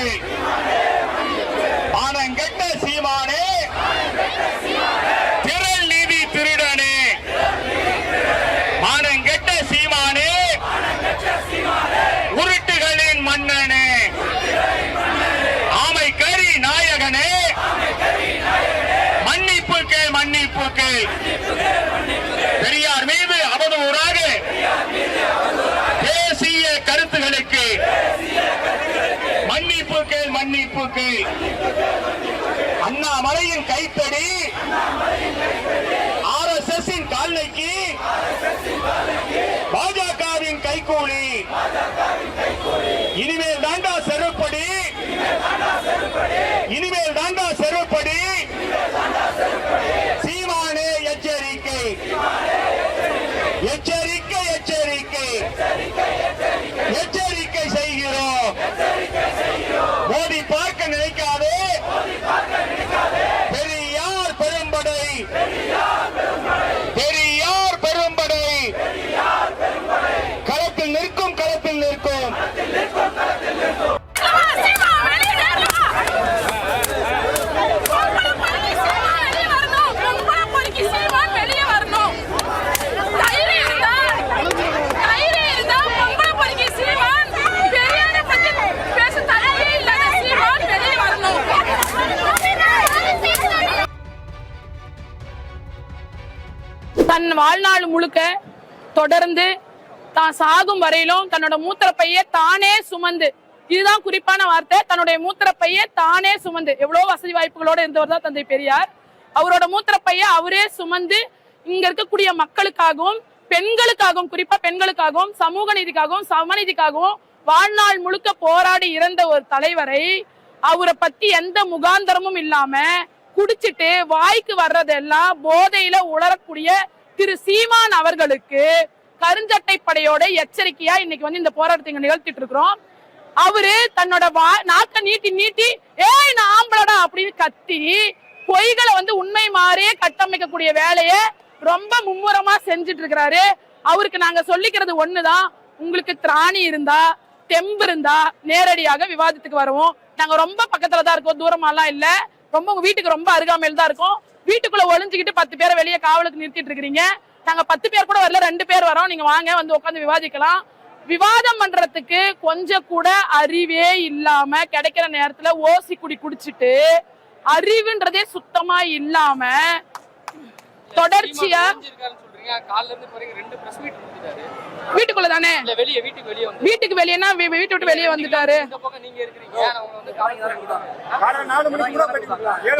Hey! கேள் அண்ணாமலையின் கைத்தடி. R S S கால்நைக்கு பாஜகவின் கைகூலி. இனிமேல் தாண்டா செருப்படி. இனிமேல் தாண்டா செருப்படி. வாழ்நாள் முழுக்க தொடர்ந்து தான் சாகும் வரையிலும் தன்னோட மூத்திர பைய தானே சுமந்து இதுதான் குறிப்பான வார்த்தை தன்னுடைய மூத்திர பைய தானே சுமந்து எவ்வளவு வசதி வாய்ப்புகளோட இருந்தவர் தான் தந்தை பெரியார். அவரோட மூத்திர பைய அவரே சுமந்து இங்க இருக்கக்கூடிய மக்களுக்காகவும் பெண்களுக்காகவும் குறிப்பா பெண்களுக்காகவும் சமூக நீதிக்காகவும் சமநீதிக்காகவும் வாழ்நாள் முழுக்க போராடி இறந்த ஒரு தலைவரை அவரை பத்தி எந்த முகாந்தரமும் இல்லாம குடிச்சிட்டு வாய்க்கு வர்றதெல்லாம் போதையில உளரக்கூடிய திரு சீமான் அவர்களுக்கு கருஞ்சட்டை படையோட எச்சரிக்கையா இன்னைக்கு வந்து இந்த போராட்டத்தை இங்க நிகழ்த்திட்டு இருக்கிறோம். அவரு தன்னோட வா நாக்க நீட்டி நீட்டி ஏய் நான் ஆம்பளடா அப்படின்னு கத்தி பொய்களை வந்து உண்மை மாதிரியே கட்டமைக்கக்கூடிய வேலையை ரொம்ப மும்முரமா செஞ்சுட்டு இருக்கிறாரு. அவருக்கு நாங்க சொல்லிக்கிறது ஒண்ணுதான். உங்களுக்கு திராணி இருந்தா தெம்பு இருந்தா நேரடியாக விவாதத்துக்கு வருவோம். நாங்க ரொம்ப பக்கத்துல தான் இருக்கோம். தூரமாலாம் இல்ல. ரொம்ப உங்க வீட்டுக்கு ரொம்ப அருகாமையில் தான் இருக்கோம். வீட்டுக்குள்ள ஒளிஞ்சுக்கிட்டு பத்து பேரை வெளியே காவலுக்கு நிறுத்திட்டு இருக்கிறீங்க. நாங்க பத்து பேர் கூட வரல ரெண்டு பேர் வரோம். நீங்க வாங்க வந்து உட்காந்து விவாதிக்கலாம். விவாதம் பண்றதுக்கு கொஞ்சம் கூட அறிவே இல்லாம கிடைக்கிற நேரத்துல ஓசி குடி குடிச்சிட்டு அறிவுன்றதே சுத்தமா இல்லாம தொடர்ச்சியா வீட்டுக்குள்ள தானே இல்ல வெளியே வீட்டுக்கு வெளியே வந்து. வீட்டுக்கு வெளியேனா வீட்டை விட்டு வெளியே வந்துட்டாரு.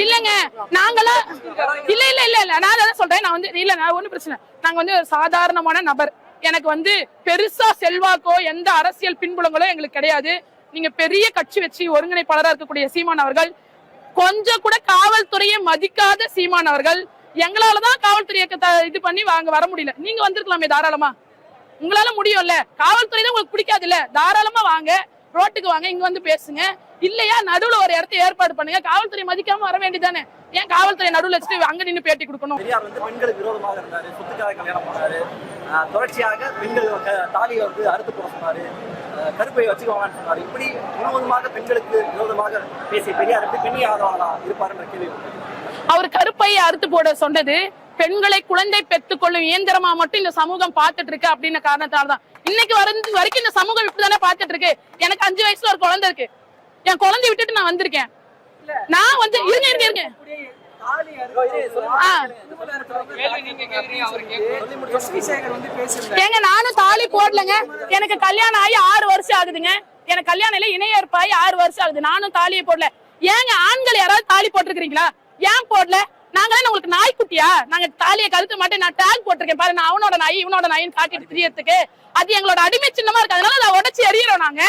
இல்லங்க நாங்களா இல்ல இல்ல இல்ல இல்ல நான் அதான் சொல்றேன். நான் வந்து இல்ல நான் ஒண்ணும் பிரச்சனை நாங்க வந்து ஒரு சாதாரணமான நபர். எனக்கு வந்து பெருசா செல்வாக்கோ எந்த அரசியல் பின்புலங்களோ எங்களுக்கு கிடையாது. நீங்க பெரிய கட்சி வச்சு ஒருங்கிணைப்பாளரா இருக்கக்கூடிய சீமான் அவர்கள் கொஞ்சம் கூட காவல்துறையை மதிக்காத சீமான் அவர்கள் எங்களாலதான் காவல்துறை இது பண்ணி வாங்க வர முடியல. நீங்க வந்திருக்கலாமே தாராளமா. உங்களால முடியும்ல. காவல்துறை தான் உங்களுக்கு பிடிக்காது இல்ல தாராளமா வாங்க ரோட்டுக்கு வாங்க இங்க வந்து பேசுங்க. இல்லையா நடுவுல ஒரு இடத்த ஏற்பாடு பண்ணுங்க. காவல்துறை மதிக்காம வர வேண்டியதானே ஏன் காவல்துறை நடுவுல வச்சுட்டு அங்க நின்னு பேட்டி கொடுக்கணும்? பெரியார் வந்து பெண்களுக்கு விரோதமாக இருந்தாரு சொத்துக்காக கல்யாணம் பண்ணாரு. தொடர்ச்சியாக பெண்கள் க- தாலியை வந்து அறுத்து போட சொன்னாரு. கருப்பை வச்சுக்கோங்கன்னு சொன்னாரு. இப்படி முழுவதுமாக பெண்களுக்கு விரோதமாக பேசிய பெரியார் எப்படி பெண்ணை ஆதரவாளா இருப்பாருன்ற கேள்வி அவர் கருப்பையை அறுத்து போட சொன்னது பெண்களை குழந்தை பெற்றுக்கொள்ளும் இயந்திரமா மட்டும் இந்த சமூகம் பார்த்துட்டு இருக்கு அப்படின்ற காரணத்தால தான் இன்னைக்கு வரைக்கும் வரைக்கும் இந்த சமூகம் இப்படிதானே பார்த்துட்டு இருக்கு. எனக்கு அஞ்சு வயசுல ஒரு குழந்தை இருக்கு. என் குழந்தை விட்டுட்டு நான் வந்திருக்கேன். நான் வந்து இருங்க இருங்க இருங்க. ஆ. ஏங்க நானும் தாலி போடலங்க. எனக்கு கல்யாணம் ஆகி ஆறு வருஷம் ஆகுதுங்க. எனக்கு கல்யாணம் இல்ல இணையற்பாயி ஆறு வருஷம் ஆகுது. நானும் தாலியை போடல. ஏங்க ஆண்கள் யாராவது தாலி போட்டிருக்கீங்களா ஏன் போடல? நாங்க உங்களுக்கு நாய்க்குட்டியா? நாங்க தாலியை கழுத்து மாட்டேன் நான் டேக் போட்டிருக்கேன். பாரு நான் அவனோட நாய் இவனோட நாயின்னு காட்டிட்டு தெரியறதுக்கு. அது எங்களோட அடிமை சின்னமா இருக்கு. அதனால அதை உடச்சி எறியறோம் நாங்க.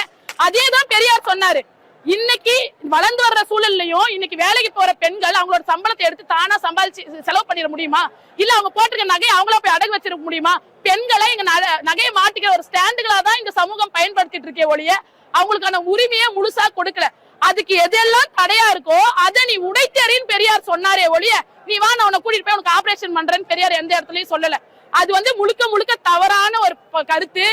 அதே தான் பெரியார் சொன்னாரு. இன்னைக்கு வளர்ந்து வர்ற சூழல்லையும் இன்னைக்கு வேலைக்கு போற பெண்கள் அவங்களோட சம்பளத்தை எடுத்து தானா சம்பாதிச்சு செலவு பண்ணிட முடியுமா? இல்ல அவங்க போட்டிருக்க நகையை அவங்கள போய் அடகு வச்சிருக்க முடியுமா? பெண்களை இங்க நகையை மாட்டிக்கிற ஒரு ஸ்டாண்டுகளா தான் இந்த சமூகம் பயன்படுத்திட்டு இருக்கே ஒழிய அவங்களுக்கான உரிமையை முழுசா கொடுக்கல. அதுக்கு எதெல்லாம் தடையா இருக்கோ அதை நீ உடைத்தறின்னு பெரியார் சொன்னாரே ஒழிய நீ வா நான் உன்னை கூட்டிட்டு போய் உனக்கு ஆபரேஷன் பண்றேன்னு பெரியார் எந்த இடத்துலயும் சொல்லல. அது வந்து முழுக்க முழுக்க தவறான ஒரு கருத்து.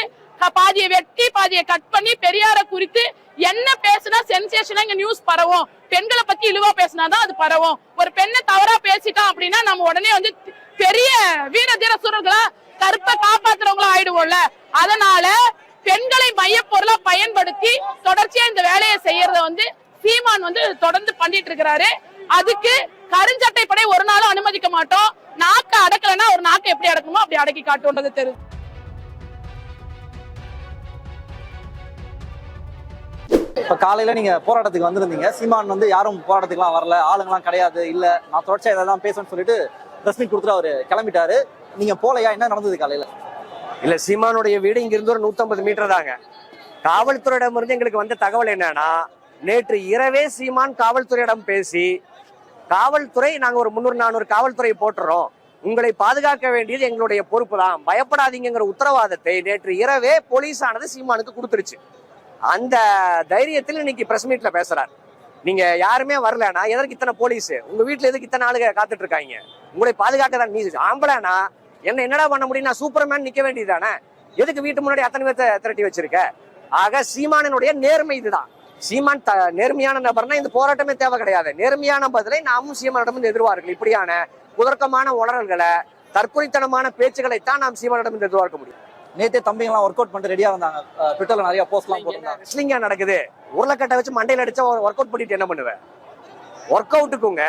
பாதியை வெட்டி பாதியை கட் பண்ணி பெரியார குறித்து என்ன பேசுனா சென்சேஷனா இங்க நியூஸ் பரவும். பெண்களை பத்தி இழுவா பேசினாதான் அது பரவும். ஒரு பெண்ணை தவறா பேசிட்டான் அப்படின்னா நம்ம உடனே வந்து பெரிய வீர தீர சுரர்களா கருப்பை காப்பாத்துறவங்களா ஆயிடுவோம்ல. அதனால பெண்களை மையப்பொருளா பயன்படுத்தி தொடர்ச்சியா இந்த வேலையை செய்யறத வந்து சீமான் வந்து தொடர்ந்து பண்ணிட்டு இருக்கிறாரு. அதுக்கு கருஞ்சட்டை படை ஒரு நாளும் அனுமதிக்க மாட்டோம். நாக்க அடக்கலைன்னா ஒரு நாக்க எப்படி அடக்குமோ அப்படி அடக்கி காட்டுன்றது தெரியும் இப்ப காலையில நீங்க போராட்டத்துக்கு வந்திருந்தீங்க. சீமான் வந்து யாரும் போராட்டத்துக்குலாம் வரல ஆளுங்கலாம் கிடையாது இல்ல. நான் தொடர்ச்சியா இதெல்லாம் பேசணும்னு சொல்லிட்டு பிரஸ் மீட் கொடுத்துட்டு அவரு கிளம்பிட்டாரு. நீங்க போலையா? என்ன நடந்தது காலையில? இல்ல சீமானுடைய வீடு இங்கிருந்து ஒரு 150 மீட்டர் தாங்க. காவல்துறையிடம் இருந்து எங்களுக்கு வந்த தகவல் என்னன்னா நேற்று இரவே சீமான் காவல்துறையிடம் பேசி காவல்துறை நாங்க ஒரு முன்னூறு நானூறு காவல்துறை போட்டுறோம். உங்களை பாதுகாக்க வேண்டியது எங்களுடைய பொறுப்பு தான். பயப்படாதீங்கிற உத்தரவாதத்தை நேற்று இரவே போலீஸானது சீமானுக்கு கொடுத்துருச்சு. அந்த தைரியத்தில் இன்னைக்கு பிரஸ் மீட்ல பேசுறாரு. நீங்க யாருமே வரலன்னா எதற்கு இத்தனை போலீஸ்? உங்க வீட்டுல எதுக்கு இத்தனை ஆளுங்க காத்துட்டு இருக்காங்க? உங்களை பாதுகாக்க தான் நீ ஆம்பளைனா என்ன என்னடா பண்ண முடியும்? நான் சூப்பர்மேன் நிக்க வேண்டியதானே எதுக்கு வீட்டு முன்னாடி அத்தனை பேர்த்த திரட்டி வச்சிருக்க? ஆக சீமானனுடைய நேர்மை இதுதான். சீமான் த நேர்மையான நபர்னா இந்த போராட்டமே தேவை கிடையாது. நேர்மையான பதிலை நாமும் சீமானிடம் எதிர்பார்க்கலாம் இப்படியான குதர்க்கமான உளறல்களை தற்கொலைத்தனமான பேச்சுக்களைத்தான் நாம் சீமானிடம் எதிர்பார்க்க முடியும். நேத்தே தம்பிங்கலாம் ஒர்க் அவுட் பண்ணிட்டு ரெடியா இருந்தாங்க ட்விட்டர்ல நிறைய போஸ்ட்லாம் போட்டிருந்தாங்க. ரெஸ்லிங்கா நடக்குது? உருளைக்கட்டை வச்சு மண்டையில அடிச்சா ஒர்க் அவுட் பண்ணிட்டு என்ன பண்ணுவேன் ஒர்க் அவுட்டுக்குங்க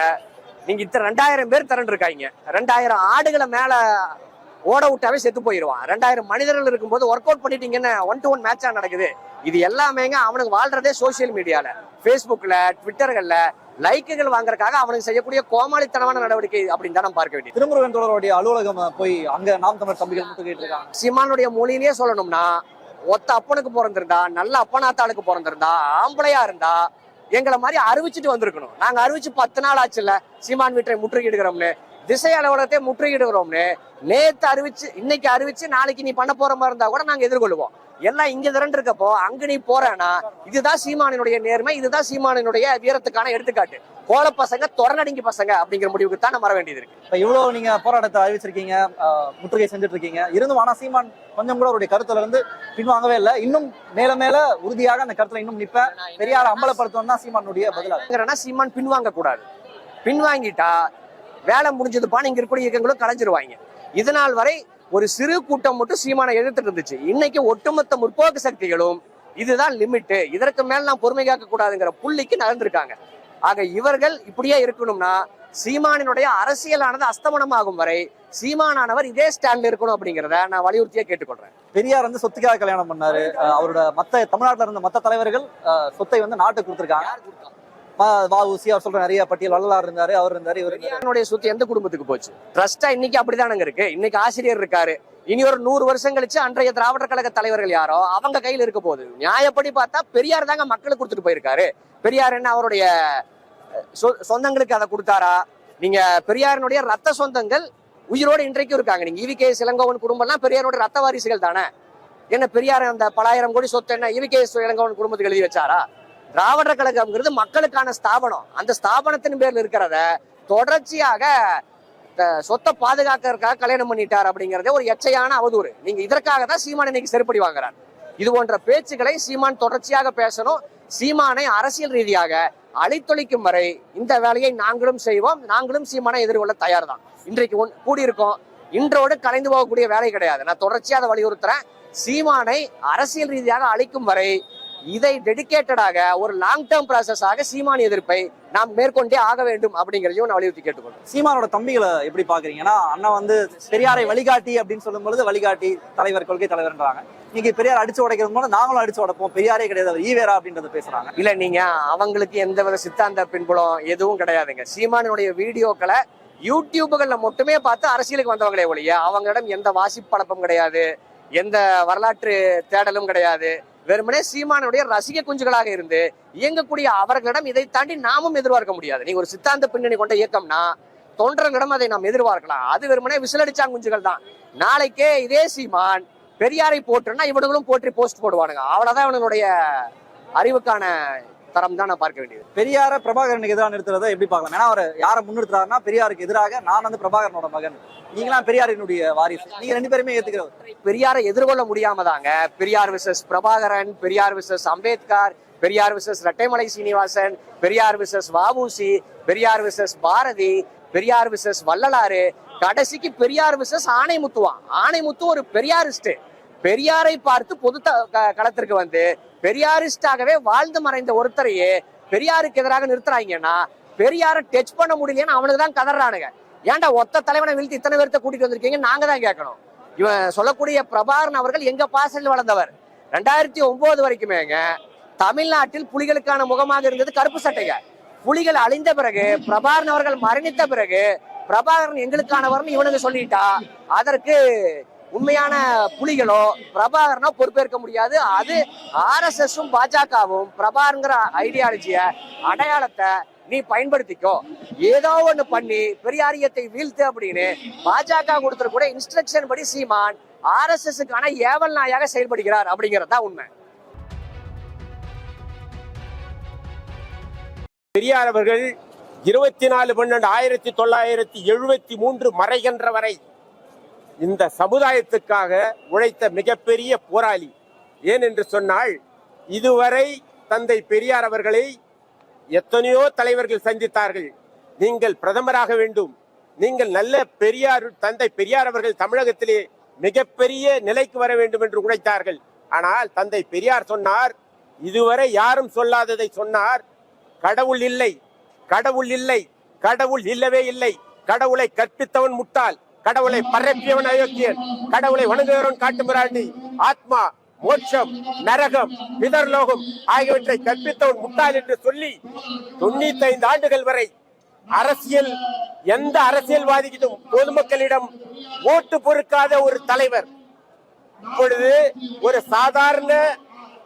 நீங்க இத்தனை ரெண்டாயிரம் பேர் திரண்டு இருக்காங்க ரெண்டாயிரம் ஆடுகளை மேல ஓட விட்டாவே செத்து போயிடுவான் ரெண்டாயிரம் மனிதர்கள் இருக்கும்போது ஒர்க் அவுட் பண்ணிட்டீங்கன்னு ஒன் டு ஒன் மேட்சா நடக்குது. இது எல்லாமேங்க அவனுக்கு வாழ்றதே சோசியல் மீடியால ஃபேஸ்புக்ல ட்விட்டர்கள்ல லைக்குகள் வாங்குறதுக்காக அவனுக்கு செய்யக்கூடிய கோமாளித்தனமான நடவடிக்கை அப்படின்னு தான் நம்ம பார்க்க வேண்டியது. திருமுருகன் தொடருடைய அலுவலகம் போய் அங்க நாம் தமிழர் தம்பிகள் முட்டுக்கிட்டு இருக்காங்க சீமானுடைய மொழியிலேயே சொல்லணும்னா ஒத்த அப்பனுக்கு பிறந்திருந்தா நல்ல அப்பனாத்தாளுக்கு பிறந்திருந்தா ஆம்பளையா இருந்தா எங்களை மாதிரி அறிவிச்சுட்டு வந்திருக்கணும். நாங்க அறிவிச்சு பத்து நாள் ஆச்சுல்ல சீமான் வீட்டை முற்றுகிடுகிறோம்னு திசை அலுவலகத்தை முற்றுகிடுகிறோம்னு நேத்து அறிவிச்சு இன்னைக்கு அறிவிச்சு நாளைக்கு நீ பண்ண போற மாதிரி இருந்தா கூட நாங்க எதிர்கொள்வோம் எல்லாம் இங்க திரண்டு இருக்கப்போ அங்க நீ போறேன்னா இதுதான் சீமானினுடைய நேர்மை இதுதான் சீமானினுடைய வீரத்துக்கான எடுத்துக்காட்டு. கோல பசங்க தொடர்நடுங்கி பசங்க அப்படிங்கிற முடிவுக்கு தான் நம்ம வர வேண்டியது இருக்கு. இப்ப இவ்வளவு நீங்க போராட்டத்தை அறிவிச்சிருக்கீங்க முற்றுகை செஞ்சுட்டு இருக்கீங்க. இருந்தும் ஆனா சீமான் கொஞ்சம் கூட அவருடைய கருத்துல இருந்து பின்வாங்கவே இல்லை. இன்னும் மேல மேல உறுதியாக அந்த கருத்துல இன்னும் நிப்பேன் பெரியார் அம்பலப்படுத்தணும் தான் சீமானுடைய பதிலாக சீமான் பின்வாங்க கூடாது. பின்வாங்கிட்டா வேலை முடிஞ்சதுப்பான்னு இங்க இருக்கக்கூடிய இயக்கங்களும் கலைஞ்சிருவாங்க. இதனால் வரை ஒரு சிறு கூட்டம் மட்டும் சீமானை எதிர்த்துட்டு இருந்துச்சு. இன்னைக்கு ஒட்டுமொத்த முற்போக்கு சக்திகளும் இதுதான் லிமிட்டு. இதற்கு மேல் நான் பொறுமை காக்க கூடாதுங்கிற புள்ளிக்கு நகர்ந்திருக்காங்க. ஆக இவர்கள் இப்படியே இருக்கணும்னா சீமானினுடைய அரசியலானது அஸ்தமனமாகும் வரை சீமானானவர் இதே ஸ்டாண்ட்ல இருக்கணும் அப்படிங்கிறத நான் வலியுறுத்தியே கேட்டுக்கொள்றேன். பெரியார் வந்து சொத்துக்காக கல்யாணம் பண்ணாரு. அவரோட மத்த தமிழ்நாட்டுல இருந்த மத்த தலைவர்கள் சொத்தை வந்து நாட்டுக்கு கொடுத்திருக்காங்க. வாவுசி அவர் சொல்ற நிறைய பட்டியல் வள்ளலார் இருந்தாரு அவர் இருந்தாரு இவர் பெரியாருடைய சொத்து எந்த குடும்பத்துக்கு போச்சு? ட்ரஸ்டா இன்னைக்கு அப்படிதானங்க இருக்கு. இன்னைக்கு ஆசிரியர் இருக்காரு. இனி ஒரு நூறு வருஷம் கழிச்சு அன்றைய திராவிடர் கழக தலைவர்கள் யாரோ அவங்க கையில இருக்க போகுது. நியாயப்படி பார்த்தா பெரியார் தாங்க மக்களுக்கு கொடுத்துட்டு போயிருக்காரு. பெரியார் என்ன அவருடைய சொந்தங்களுக்கு அதை கொடுத்தாரா? நீங்க பெரியாரினுடைய ரத்த சொந்தங்கள் உயிரோடு இன்றைக்கும் இருக்காங்க. நீங்க இவி கே இளங்கோவன் குடும்பம்லாம் பெரியாரோட ரத்த வாரிசுகள் தானே? என்ன பெரியார் அந்த பலாயிரம் கோடி சொத்து என்ன இவி கே இளங்கோவன் குடும்பத்துக்கு எழுதி வச்சாரா? திராவிடர் கழகம்ங்கிறது மக்களுக்கான ஸ்தாபனம். அந்த ஸ்தாபனத்தின் பேர்ல இருக்கிறத தொடர்ச்சியாக சொத்தை பாதுகாக்கிறதுக்காக கல்யாணம் பண்ணிட்டார் அப்படிங்கறதே ஒரு எச்சையான அவதூறு. நீங்க இதற்காக தான் சீமான் இன்னைக்கு செருப்படி வாங்குறார். இது போன்ற பேச்சுக்களை சீமான் தொடர்ச்சியாக பேசணும். சீமானை அரசியல் ரீதியாக அழித்தொழிக்கும் வரை இந்த வேலையை நாங்களும் செய்வோம். நாங்களும் சீமானை எதிர்கொள்ள தயார் தான் இன்றைக்கு ஒன் கூடியிருக்கோம். இன்றோடு கலைந்து போகக்கூடிய வேலை கிடையாது. நான் தொடர்ச்சியாக அதை வலியுறுத்துறேன். சீமானை அரசியல் ரீதியாக அழிக்கும் வரை இதை டெடிகேட்டடாக ஒரு லாங் டேர்ம் ப்ராசஸாக சீமான் எதிர்ப்பை நாம் மேற்கொண்டே ஆக வேண்டும் அப்படிங்கிறதையும் நான் வலியுறுத்தி கேட்டுக்கொள்றேன் சீமானோட தம்பிகளை எப்படி பாக்குறீங்கன்னா அண்ணா வந்து பெரியாரை வழிகாட்டி அப்படின்னு சொல்லும் பொழுது வழிகாட்டி தலைவர் கொள்கை தலைவர்ன்றாங்க. இன்னைக்கு பெரியார் அடிச்சு உடைக்கிறது போல நாங்களும் அடிச்சு உடைப்போம். பெரியாரே கிடையாது ஈவேரா அப்படின்றத பேசுறாங்க. இல்ல நீங்க அவங்களுக்கு எந்த வித சித்தாந்த பின்புலம் எதுவும் கிடையாதுங்க. சீமானுடைய வீடியோக்களை யூடியூபுகள்ல மட்டுமே பார்த்து அரசியலுக்கு வந்தவங்களே ஒழிய அவங்களிடம் எந்த வாசிப்பழப்பம் கிடையாது எந்த வரலாற்று தேடலும் கிடையாது. வெறுமனே சீமானுடைய ரசிக குஞ்சுகளாக இருந்து இயங்கக்கூடிய அவர்களிடம் இதை தாண்டி நாமும் எதிர்பார்க்க முடியாது. நீங்க ஒரு சித்தாந்த பின்னணி கொண்ட இயக்கம்னா தொண்டர்களிடம் அதை நாம் எதிர்பார்க்கலாம். அது வெறுமனே விசிலடிச்சாங்க குஞ்சுகள் தான். நாளைக்கே இதே சீமான் பெரியாரை போட்டுன்னா இவனுங்களும் போற்றி போஸ்ட் போடுவானுங்க. அவ்வளவுதான் இவனுடைய அறிவுக்கான தரம் தான் நான் பார்க்க வேண்டியது. பெரியார பிரபாகரனுக்கு எதிராக நிறுத்துறதை எப்படி பார்க்கலாம்? ஏன்னா அவர் யாரை முன்னிறுத்துறாருன்னா பெரியாருக்கு எதிராக நான் வந்து பிரபாகரனோட மகன். நீங்களாம் பெரியாரினுடைய வாரிசு. நீங்க ரெண்டு பேருமே ஏத்துக்கிறவர். பெரியாரை எதிர்கொள்ள முடியாம தாங்க. Periyar versus Prabhakaran Periyar versus Ambedkar Periyar versus Rettaimalai Srinivasan Periyar versus வாபூசி Periyar versus Bharathi Periyar versus Vallalar கடைசிக்கு பெரியார் விசஸ் ஆணைமுத்துவான் ஆணைமுத்து ஒரு பெரியாரிஸ்ட் பெரியாரை பார்த்து பொது க- களத்திற்கு வந்து பெரியாரிஸ்டாகவே வாழ்ந்து மறைந்த ஒருத்தரையே பெரியாருக்கு எதிராக நிறுத்துறாங்கன்னா பெரியாரை டச் பண்ண முடியலன்னு அவனுக்கு தான் கதறானுங்க. ஏன்டா ஒத்த தலைவனை வீழ்த்து இத்தனை பேர்த்த கூட்டிட்டு வந்திருக்கீங்க நாங்க தான் கேட்கணும் இவன் சொல்லக்கூடிய பிரபாகரன் அவர்கள் எங்க பாசலில் வளர்ந்தவர். ரெண்டாயிரத்தி ஒன்பது வரைக்குமேங்க தமிழ்நாட்டில் புலிகளுக்கான முகமாக இருந்தது கருப்பு சட்டைங்க. புலிகள் அழிந்த பிறகு பிரபாகரன் அவர்கள் மரணித்த பிறகு பிரபாகரன் எங்களுக்கானவர்னு இவனுங்க சொல்லிட்டா அதற்கு உண்மையான புலிகளோ பிரபாகரனோ பொறுப்பேற்க முடியாது. அது ஆர்எஸ்எஸும் பாஜகவும் பிரபாகரங்கிற ஐடியாலஜிய அடையாளத்தை நீ பயன்படுத்திக்கோ. ஏதோ ஒண்ணு பண்ணி பெரியாரியத்தை வீழ்த்து அப்படின்னு பாஜக கொடுத்துரு கூட இன்ஸ்ட்ரக்ஷன் படி சீமான் ஆர்எஸ்எஸ்க்கான ஏவல் நாயாக செயல்படுகிறார் அப்படிங்கிறது தான் உண்மை. பெரியார் அவர்கள் இருபத்தி நாலு பன்னெண்டு ஆயிரத்தி தொள்ளாயிரத்தி எழுபத்தி மூன்று மறைகின்ற வரை இந்த சமுதாயத்துக்காக உழைத்த மிகப்பெரிய போராளி. ஏன் என்று சொன்னால் இதுவரை தந்தை பெரியார் அவர்களை எத்தனையோ தலைவர்கள் சந்தித்தார்கள். நீங்கள் பிரதமராக வேண்டும். நீங்கள் நல்ல பெரியார் தந்தை பெரியார் அவர்கள் தமிழகத்திலே மிகப்பெரிய நிலைக்கு வர வேண்டும் என்று உழைத்தார்கள். ஆனால் தந்தை பெரியார் சொன்னார் இதுவரை யாரும் சொல்லாததை சொன்னார். கடவுள் இல்லை. கடவுள் இல்லை. கடவுள் இல்லவே இல்லை. கடவுளை கற்பித்தவன் முட்டாள். கடவுளை பரப்பியவன் அயோக்கியன். கடவுளை வணங்குகிறவன் காட்டுமிராண்டி. ஆத்மா மோட்சம் நரகம் பிதர்லோகம் ஆகியவற்றை கற்பித்தவன் முட்டாள் என்று சொல்லி தொண்ணூத்தி ஐந்து ஆண்டுகள் வரை அரசியல் எந்த அரசியல்வாதிக்கும் பொதுமக்களிடம் ஓட்டு பொறுக்காத ஒரு தலைவர். இப்பொழுது ஒரு சாதாரண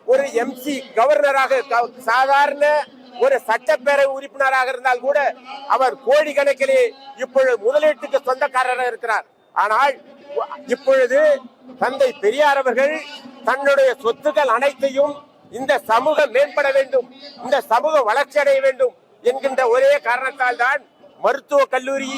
ஒரு எம்சி கவர்னராக க- சாதாரண ஒரு சட்டப்பேரவை உறுப்பினராக இருந்தால் கூட அவர் கோடி கணக்கிலே இப்பொழுது முதலீட்டுக்கு சொந்தக்காரராக இருக்கிறார். ஆனால் இப்பொழுது தந்தை பெரியார் அவர்கள் தன்னுடைய சொத்துக்கள் அனைத்தையும் இந்த சமூகம் மேம்பட வேண்டும் இந்த சமூகம் வளர்ச்சி அடைய வேண்டும் என்கின்ற ஒரே காரணத்தால் தான் மருத்துவ கல்லூரி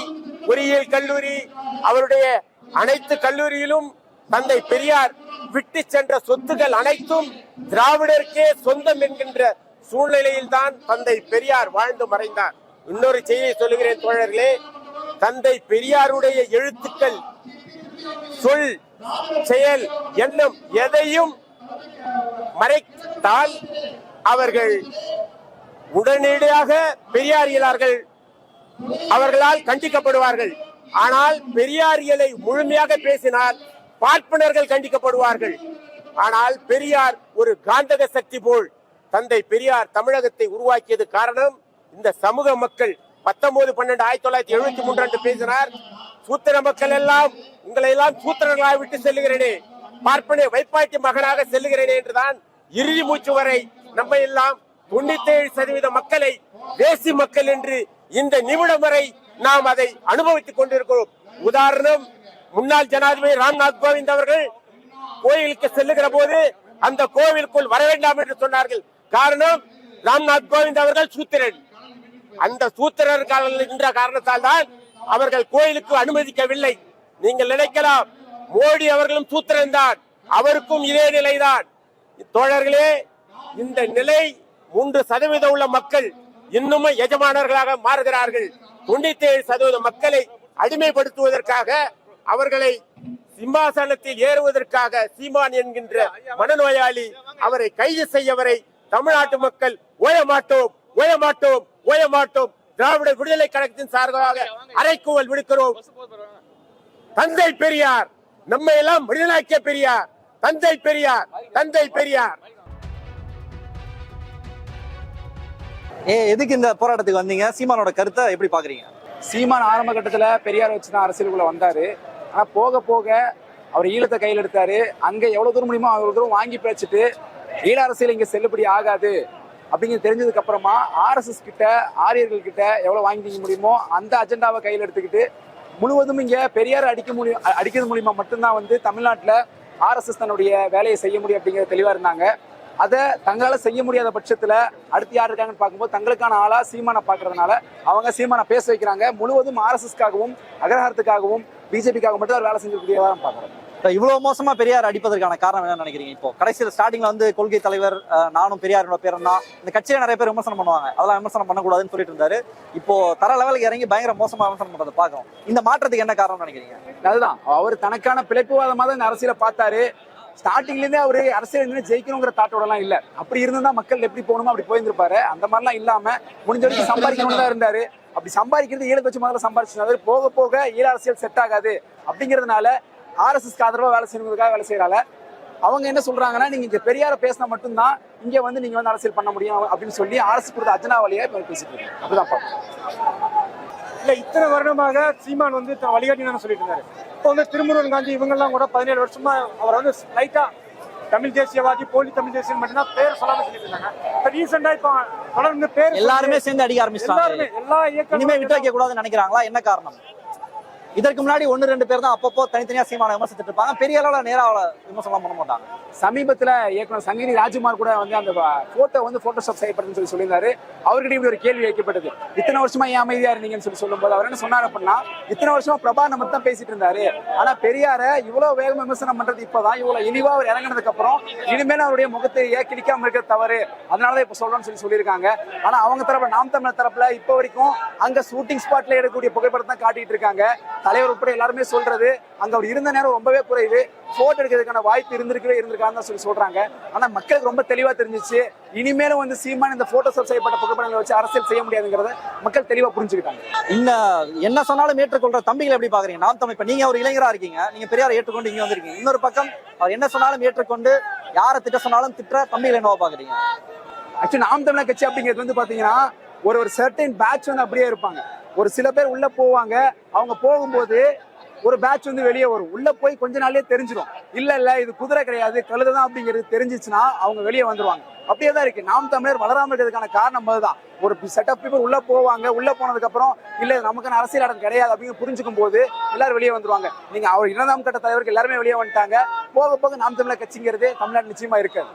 பொறியியல் கல்லூரி அவருடைய அனைத்து கல்லூரியிலும் தந்தை பெரியார் விட்டு சென்ற சொத்துக்கள் அனைத்தும் திராவிடருக்கே சொந்தம் என்கின்ற சூழ்நிலையில் தான் தந்தை பெரியார் வாழ்ந்து மறைந்தார். இன்னொரு செய்தியை சொல்லுகிறேன் தோழர்களே தந்தை பெரியாருடைய எழுத்துக்கள் சொல் செயல் எண்ணம் எதையும் மறைத்தால் அவர்கள் உடனடியாக பெரியாரியலார்கள் அவர்களால் கண்டிக்கப்படுவார்கள். ஆனால் பெரியாரியலை முழுமையாக பேசினால் பார்ப்பனர்கள் கண்டிக்கப்படுவார்கள். ஆனால் பெரியார் ஒரு காந்தக சக்தி போல் தந்தை பெரியார் தமிழகத்தை உருவாக்கியது காரணம் இந்த சமூக மக்கள் பத்தொன்பது பன்னெண்டு ஆயிரத்தி தொள்ளாயிரத்தி எழுபத்தி மூன்று அன்று பேசினார். சூத்திர மக்கள் எல்லாம் உங்களை எல்லாம் சூத்திரர்களாக விட்டு செல்லுகிறேனே பார்ப்பனே வைப்பாட்டி மகனாக செல்லுகிறேனே என்றுதான் இறுதி மூச்சு வரை நம்ம எல்லாம் தொண்ணூத்தி ஏழு சதவீத மக்களை தேசி மக்கள் என்று இந்த நிமிடம் வரை நாம் அதை அனுபவித்துக் கொண்டிருக்கிறோம். உதாரணம் முன்னாள் ஜனாதிபதி ராம்நாத் கோவிந்த் அவர்கள் கோயிலுக்கு செல்லுகிற போது அந்த கோவிலுக்குள் வர வேண்டாம் என்று சொன்னார்கள். காரணம் ராம்நாத் கோவிந்த் அவர்கள் சூத்திரன். அந்த சூத்திரர் என்ற காரணத்தால் தான் அவர்கள் கோயிலுக்கு அனுமதிக்கவில்லை. நீங்கள் நினைக்கலாம் மோடி அவர்களும் சூத்திரன் தான். அவருக்கும் இதே நிலைதான். தோழர்களே இந்த நிலை மூன்று சதவீதம் உள்ள மக்கள் இன்னும் எஜமானர்களாக மாறுகிறார்கள். தொண்ணூத்தி ஏழு சதவீத மக்களை அடிமைப்படுத்துவதற்காக அவர்களை சிம்மாசனத்தில் ஏறுவதற்காக சீமான் என்கின்ற மனநோயாளி அவரை கைது செய்யவரை தமிழ்நாட்டு மக்கள் ஓய மாட்டோம் ஓய மாட்டோம் ஓய மாட்டோம் திராவிட விடுதலை கழகத்தின் சார்பாக அரைக்கூவல் விடுக்கிறோம். தந்தை பெரியார் நம்மை எல்லாம் விடுதலாக்கிய பெரியார். தந்தை பெரியார் தந்தை பெரியார். ஏ எதுக்கு இந்த போராட்டத்துக்கு வந்தீங்க? சீமானோட கருத்தை எப்படி பாக்குறீங்க? சீமான் ஆரம்ப கட்டத்துல பெரியார் வச்சு தான் அரசியலுக்குள்ள வந்தாரு. ஆனா போக போக அவர் ஈழத்தை கையில் எடுத்தாரு. அங்க எவ்வளவு தூரம் முடியுமோ அவ்வளவு தூரம் வாங்கி பேச்சுட்டு ஈழ அரசியல் இங்கே செல்லுபடி ஆகாது? அப்படிங்கிறது தெரிஞ்சதுக்கு அப்புறமா ஆர்எஸ்எஸ் கிட்ட ஆரியர்கள் கிட்ட எவ்வளோ வாங்கிக்க முடியுமோ அந்த அஜெண்டாவை கையில் எடுத்துக்கிட்டு முழுவதும் இங்கே பெரியார் அடிக்க முடியும் அடிக்கிறது மூலியமாக மட்டும்தான் வந்து தமிழ்நாட்டில் ஆர்எஸ்எஸ் தன்னுடைய வேலையை செய்ய முடியும் அப்படிங்கிற தெளிவாக இருந்தாங்க. அதை தங்களால் செய்ய முடியாத பட்சத்தில் அடுத்து யார் இருக்காங்கன்னு பார்க்கும்போது தங்களுக்கான ஆளா சீமானை பார்க்கறதுனால அவங்க சீமானை பேச வைக்கிறாங்க. முழுவதும் ஆர்எஸ்எஸ்க்காகவும் அகரஹாரத்துக்காகவும் பிஜேபிக்காக மட்டும் அவர் வேலை செஞ்சிருக்கிறதா பார்க்குறோம் இவ்வளவு மோசமா பெரியார் அடிப்பதற்கான காரணம் என்ன நினைக்கிறீங்க இப்போ? கடைசியில் ஸ்டார்டிங்ல வந்து கொள்கை தலைவர் நானும் பெரியாரோட பேரும் தான் இந்த கட்சியில நிறைய பேர் விமர்சனம் பண்ணுவாங்க. அதெல்லாம் விமர்சனம் பண்ணக்கூடாதுன்னு சொல்லிட்டு இருந்தாரு. இப்போ தர லெவலுக்கு இறங்கி பயங்கர மோசமா விமர்சனம் பண்றதை பார்க்கறோம். இந்த மாற்றத்துக்கு என்ன காரணம் நினைக்கிறீங்க? அதுதான். அவர் தனக்கான பிழைப்புவாதமா தான் இந்த அரசியல பார்த்தாரு. ஸ்டார்டிங்ல இருந்தே அவரு அரசியல் ஜெயிக்கணுங்கிற தாட்டோட எல்லாம் இல்ல. அப்படி இருந்தா மக்கள் எப்படி போகணுமோ அப்படி போயிருந்திருப்பாரு. அந்த மாதிரிலாம் இல்லாம முடிஞ்ச வரைக்கும் சம்பாதிக்கணும்னு தான் இருந்தாரு. அப்படி சம்பாதிக்கிறது ஈழத்தை வச்சு முதல்ல சம்பாதிச்சிருந்தாரு போக போக ஈழ அரசியல் செட் ஆகாது. அப்படிங்கிறதுனால ஆர்எஸ்எஸ்க்கு ஆதரவா வேலை செய்யணுங்கிறதுக்காக வேலை செய்யறால அவங்க என்ன சொல்றாங்கன்னா நீங்க இங்க பெரியார பேசினா மட்டும்தான் இங்க வந்து நீங்க வந்து அரசியல் பண்ண முடியும் அப்படின்னு சொல்லி அரசு கொடுத்த அஜனாவளியை இப்ப பேசிட்டு அப்படிதான் பார்க்கணும் இல்ல இத்தனை வருடமாக சீமான் வந்து தன் சொல்லிட்டு இருந்தாரு. இப்போ வந்து திருமுருகன் காந்தி இவங்கெல்லாம் கூட பதினேழு வருஷமா அவர் வந்து லைட்டா தமிழ் தேசியவாதி போலி தமிழ் தேசியம் மட்டும்தான் பேர் சொல்லாம சொல்லிட்டு இருந்தாங்க. இப்போ ரீசெண்டா இப்போ தொடர்ந்து பேர் எல்லாருமே சேர்ந்து அடிக்க ஆரம்பிச்சிட்டாங்க. எல்லாருமே எல்லா இனிமே விட்டு இயக்கம் வைக்க கூடாதுன்னு நினைக்கிறாங்களா? என்ன காரணம்? இதற்கு முன்னாடி ஒன்று ரெண்டு பேர் தான் அப்பப்போ தனித்தனியாக சீமான விமர்சித்துட்டு இருப்பாங்க. பெரிய அளவில் நேராக விமர்சனம் பண்ண மாட்டாங்க. சமீபத்தில் இயக்குனர் சங்கினி ராஜ்குமார் கூட வந்து அந்த ஃபோட்டோ வந்து ஃபோட்டோஷாப் செய்யப்படுதுன்னு சொல்லி சொல்லியிருந்தாரு. அவர்கிட்ட இப்படி ஒரு கேள்வி வைக்கப்பட்டது. இத்தனை வருஷமா ஏன் அமைதியாக இருந்தீங்கன்னு சொல்லி சொல்லும்போது அவர் என்ன சொன்னார் அப்படின்னா இத்தனை வருஷமா பிரபா நம்ம தான் பேசிட்டு இருந்தாரு. ஆனால் பெரியார இவ்வளோ வேகம் விமர்சனம் பண்றது இப்போதான் இவ்வளோ இழிவாக அவர் இறங்கினதுக்கு அப்புறம் இனிமேல் அவருடைய முகத்தை ஏன் கிழிக்காம இருக்கிற தவறு. அதனாலதான் இப்போ சொல்றோம்னு சொல்லி சொல்லியிருக்காங்க. ஆனால் அவங்க தரப்புல நாம் தமிழர் தரப்புல இப்போ வரைக்கும் அங்கே ஷூட்டிங் ஸ்பாட்ல எடுக்கக்கூடிய புகைப்படத்தை காட்டிட்டு இருக்காங்க. தலைவர் உட்பட எல்லாருமே சொல்றது. அங்க அவர் இருந்த நேரம் ரொம்பவே குறைவு. போட்டோ எடுக்கிறதுக்கான வாய்ப்பு இருந்திருக்கவே இருந்திருக்கான்னு தான் சொல்லி சொல்றாங்க. ஆனா மக்களுக்கு ரொம்ப தெளிவா தெரிஞ்சிச்சு. இனிமேலும் வந்து சீமான் இந்த போட்டோஷாப் செய்யப்பட்ட புகைப்படங்களை வச்சு அரசியல் செய்ய முடியாதுங்கிறத மக்கள் தெளிவா புரிஞ்சுக்கிட்டாங்க. இன்னும் என்ன சொன்னாலும் ஏற்றுக்கொள்ற தம்பிகளை எப்படி பாக்குறீங்க? நாம் தமிழ் இப்ப நீங்க ஒரு இளைஞரா இருக்கீங்க. நீங்க பெரியாரை ஏற்றுக்கொண்டு இங்க வந்திருக்கீங்க. இன்னொரு பக்கம் அவர் என்ன சொன்னாலும் ஏற்றுக்கொண்டு யாரை திட்ட சொன்னாலும் திட்ட தம்பிகளை என்னவா பாக்குறீங்க? ஆக்சுவலி நாம் தமிழர் கட்சி அப்படிங்கிறது வந்து பாத்தீங்கன்னா ஒரு ஒரு சர்டைன் பேட்ச் வந்து அப்படியே இருப்பாங்க. ஒரு சில பேர் உள்ள போவாங்க. அவங்க போகும்போது ஒரு பேட்ச் வந்து வெளியே வரும். உள்ள போய் கொஞ்ச நாள்லயே தெரிஞ்சிடும் இல்ல இல்ல இது குதிரை கிடையாது கழுதை தான் அப்படிங்கிறது தெரிஞ்சிச்சுன்னா அவங்க வெளியே வந்துருவாங்க. அப்படியே தான் இருக்கு. நாம் தமிழர் வளராம இருக்கிறதுக்கான காரணம் அதுதான். ஒரு செட் ஆஃப் பீப்புள் உள்ள போவாங்க. உள்ள போனதுக்கு அப்புறம் இல்ல நமக்கான அரசியல் இடம் கிடையாது அப்படின்னு புரிஞ்சுக்கும் போது எல்லாரும் வெளியே வந்துருவாங்க. நீங்க அவர் இரண்டாம் கட்ட தலைவருக்கு எல்லாருமே வெளியே வந்துட்டாங்க. போக போக நாம் தமிழர் கட்சிங்கிறது தமிழ்நாடு நிச்சயமா இருக்காது.